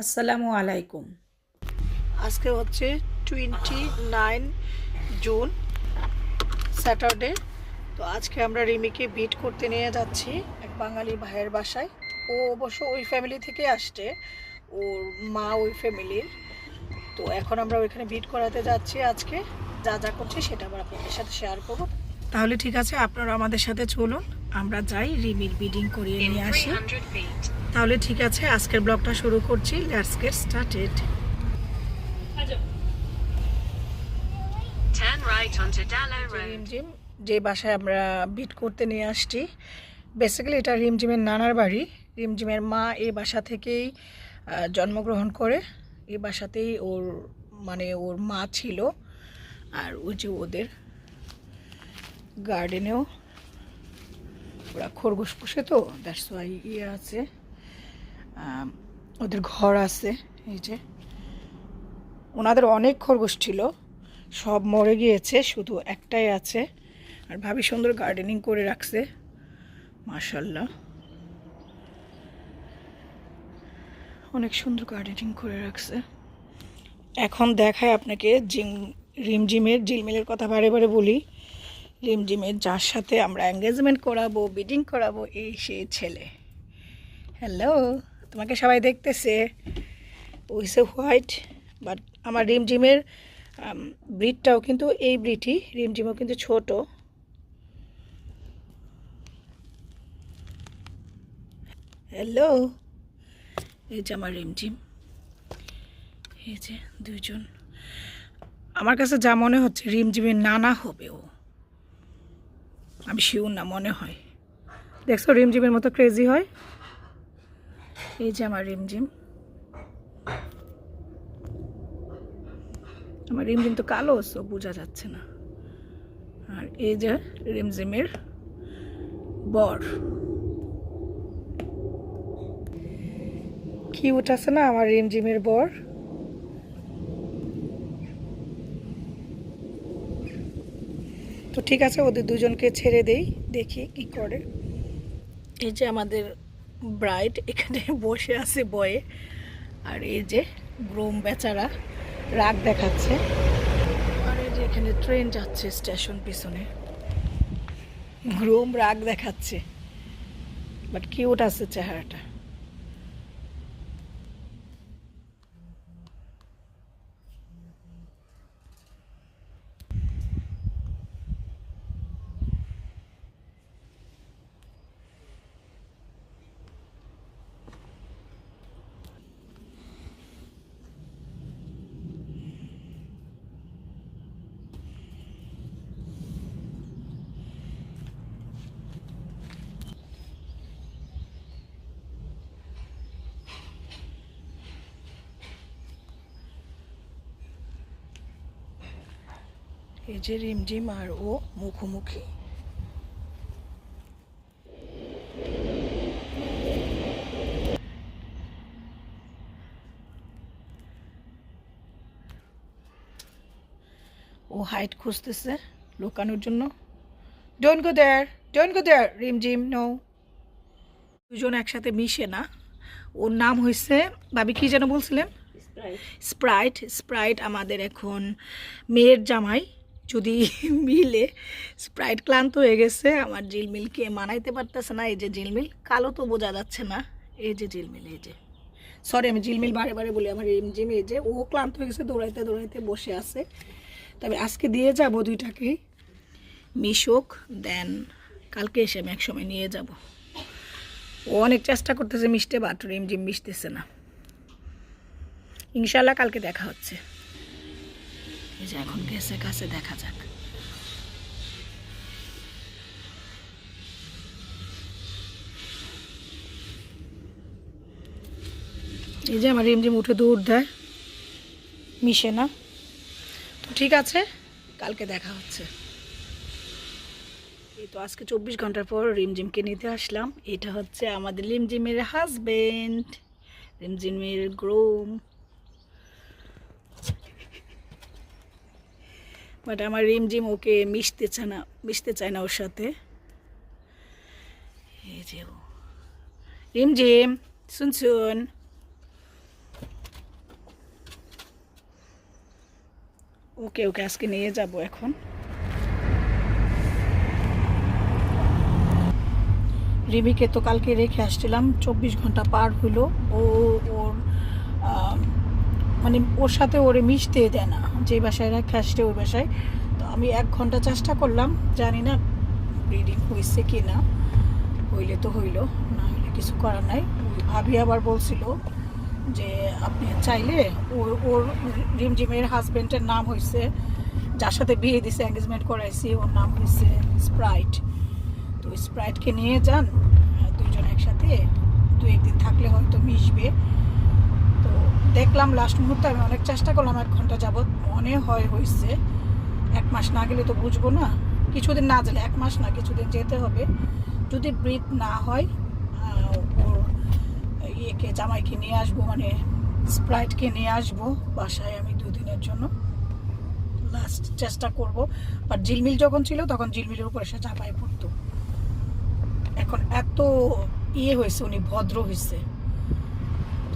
আসসালামু আলাইকুম। আজকে হচ্ছে টোয়েন্টি নাইন জুন স্যাটারডে তো আজকে আমরা রিমিকে বিট করতে নিয়ে যাচ্ছি এক বাঙালি ভাইয়ের বাসায়। ও অবশ্য ওই ফ্যামিলি থেকে আসছে, ওর মা ওই ফ্যামিলির তো এখন আমরা ওইখানে বিট করাতে যাচ্ছি আজকে। যা যা করছি সেটা আবার আপনাদের সাথে শেয়ার করব। তাহলে ঠিক আছে আপনারা আমাদের সাথে চলুন। আমরা যাই রিমির বিডিং করিয়ে নিয়ে আসি। তাহলে ঠিক আছে আজকের ব্লগটা শুরু করছি। Let's get started. রিমঝিম যে বাসায় আমরা বিট করতে নিয়ে আসছি। বেসিক্যালি এটা রিমঝিমের নানার বাড়ি। রিমঝিমের মা এই বাসা থেকেই জন্মগ্রহণ করে। এই বাসাতেই ওর মানে ওর মা ছিল আর ওই যে ওদের গার্ডেনেও ওরা খরগোশ পুষে তো দ্যাটস ওয়াই ইয়ে আছে। ওদের ঘর আছে, এই যে। ওনাদের অনেক খরগোশ ছিল, সব মরে গিয়েছে, শুধু একটাই আছে। আর ভাবি সুন্দর গার্ডেনিং করে রাখছে মাশাল্লাহ অনেক সুন্দর গার্ডেনিং করে রাখছে। এখন দেখায় আপনাকে জিম রিমজিমের জিলমিলের কথা বারে বারে বলি। রিমজিমের যার সাথে আমরা এঙ্গেজমেন্ট করাবো বিডিং করাবো, এই সেই ছেলে। হ্যালো তোমাকে সবাই দেখতেছে। ওইসে হোয়াইট বাট আমার রিমজিমের ব্রিডটাও কিন্তু এই ব্রিডই রিমজিমও কিন্তু ছোট। হ্যালো এই যে আমার রিমজিম এই যে দুজন আমার কাছে যা মনে হচ্ছে রিমজিমের নানা হবে ও। আমি শিওর না, মনে হয়। দেখছ রিমজিমের মতো ক্রেজি হয়? এই যে আমার রিমজিম আমার রিমঝিম তো কালো সো বোঝা যাচ্ছে না। আর এই যে রিমঝিমের বর। কিউট আছে না আমার রিমঝিমের বর? তো ঠিক আছে, ওদের দুজনকে ছেড়ে দেই, দেখি কি করে। এই যে আমাদের ব্রাইড এখানে বসে আছে বয়ে, আর এই যে গ্রোম বেচারা রাগ দেখাচ্ছে। আর এই যে এখানে ট্রেন যাচ্ছে স্টেশন পিছনে। গ্রোম রাগ দেখাচ্ছে বাট কিউট আছে চেহারাটা। এই যে রিমঝিম আর ও মুখোমুখি। ও হাইট খুঁজতেছে লুকানোর জন্য। Don't go there don't go there Rimjhim no দুজন একসাথে মিশে না। ওর নাম হয়েছে ভাবি কি যেন বলছিলেন? স্প্রাইট স্প্রাইট আমাদের এখন মেয়ের জামাই। যদি মিলে স্প্রাইট ক্লান্ত হয়ে গেছে, আমার জিলমিলকে মানাইতে পারতেছে না, এই যে জিলমিল কালো তো বোঝা যাচ্ছে না, এই যে জিলমিল এই যে। সরি আমি জিলমিল বারে বারে বলি, আমার রিমঝিম এই যে ও ক্লান্ত হয়ে গেছে, দৌড়াইতে দৌড়াইতে বসে আছে। তবে আজকে দিয়ে যাব দুইটাকে, মিশুক, দেন কালকে এসে আমি একসময় নিয়ে যাব। ও অনেক চেষ্টা করতেছে মিশতে বাট রিমঝিম মিশতেছে না। ইনশাল্লাহ কালকে দেখা হচ্ছে। এই যে এখন গেছে কাছে, দেখা যাক। এই যে আমার রিমঝিম উঠে দৌড় দেয়। মিশে না। তো ঠিক আছে, কালকে দেখা হচ্ছে। এই তো আজকে চব্বিশ ঘণ্টার পর রিমঝিমকে নিতে আসলাম। এটা হচ্ছে আমাদের রিমঝিমের হাজবেন্ড রিমঝিমের গ্রোম বাট আমার রিমঝিম ওকে মিশতে চায় না, মিশতে চায় না ওর সাথে। রিম জিম শুন শুনছুন ওকে ওকে আজকে নিয়ে যাব এখন। রিমিকে তো কালকে রেখে আসছিলাম, চব্বিশ ঘণ্টা পার হইল ও ওর মানে ওর সাথে ওরে মিশতে দেয় না যে বাসায় রেখে আসছে ওই বাসায়। তো আমি এক ঘণ্টা চেষ্টা করলাম জানি না ব্লিডিং হয়েছে কি না হইলে তো হইল না হইলে কিছু করার নাই। ভাবি আবার বলছিল যে আপনি চাইলে ওর ওর রিমঝিমের হাজবেন্ডের নাম হয়েছে যার সাথে বিয়ে দিছে এঙ্গেজমেন্ট করাইছি ওর নাম হয়েছে স্প্রাইট তো স্প্রাইটকে নিয়ে যান আহ, দুইজন একসাথে দু একদিন থাকলে হয়তো মিশবে। দেখলাম লাস্ট মুহূর্তে আমি অনেক চেষ্টা করলাম, এক ঘণ্টা যাবৎ মনে হয় হয়েছে এক মাস না গেলে তো বুঝব না। কিছুদিন না গেলে এক মাস না, কিছুদিন যেতে হবে। যদি ব্রিথ না হয় ওর ইয়েকে, জামাইকে নিয়ে আসব মানে স্প্রাইটকে নিয়ে আসব, বাসায় আমি দুদিনের জন্য। লাস্ট চেষ্টা করব। বাট ঝিলমিল যখন ছিল, তখন ঝিলমিলের উপরে সে চাপায় পড়তো। এখন এত ইয়ে হয়েছে, উনি ভদ্র হয়েছে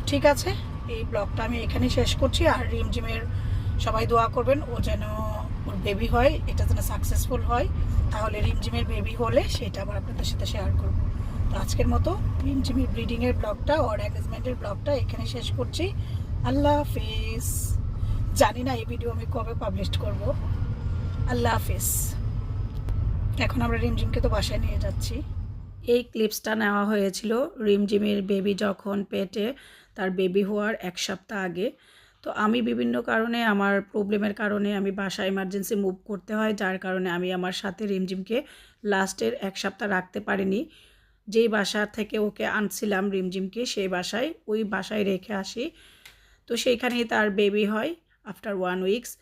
ঠিক আছে? এই ব্লগটা আমি এখানেই শেষ করছি। আর রিমঝিমের সবাই দোয়া করবেন, ও যেন ওর বেবি হয়, এটা যেন সাকসেসফুল হয়। তাহলে রিমঝিমের বেবি হলে সেটা আবার আপনাদের সাথে শেয়ার করব। তো আজকের মতো রিমঝিমের ব্রিডিংয়ের ব্লগটা ওর এঙ্গেজমেন্টের ব্লগটা এখানে শেষ করছি। আল্লাহ হাফিজ। জানি না এই ভিডিও আমি কবে পাবলিশ করব। আল্লাহ হাফিজ। এখন আমরা রিমঝিমকে তো বাসায় নিয়ে যাচ্ছি। এই ক্লিপসটা নেওয়া হয়েছিল রিমঝিমের বেবি যখন পেটে তার বেবি হওয়ার এক সপ্তাহ আগে। তো আমি বিভিন্ন কারণে, আমার প্রবলেমের কারণে আমি বাসা এমার্জেন্সি মুভ করতে হয়, যার কারণে আমি আমার সাথে রিমঝিমকে লাস্টের এক সপ্তাহ রাখতে পারিনি। যেই বাসা থেকে ওকে আনছিলাম রিমঝিমকে, সেই বাসায়, ওই বাসায় রেখে আসি। তো সেইখানেই তার বেবি হয় আফটার ওয়ান উইকস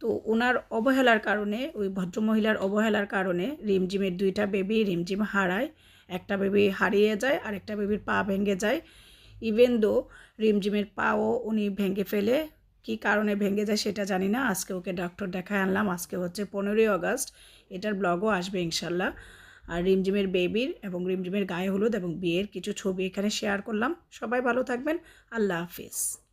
তো ওনার অবহেলার কারণে, ওই ভদ্রমহিলার অবহেলার কারণে রিমঝিমের দুইটা বেবি রিমঝিম হারায়। একটা বেবি হারিয়ে যায় আর একটা বেবির পা ভেঙে যায়। ইভেন দো রিমঝিমের পাও উনি ভেঙে ফেলে, কি কারণে ভেঙে যায় সেটা জানি না। আজকে ওকে ডক্টর দেখায় আনলাম। আজকে হচ্ছে পনেরোই আগস্ট। এটার ব্লগও আসবে ইনশাল্লাহ। আর রিমঝিমের বেবির এবং রিমঝিমের গায়ে হলুদ এবং বিয়ের কিছু ছবি এখানে শেয়ার করলাম। সবাই ভালো থাকবেন। আল্লাহ হাফিজ।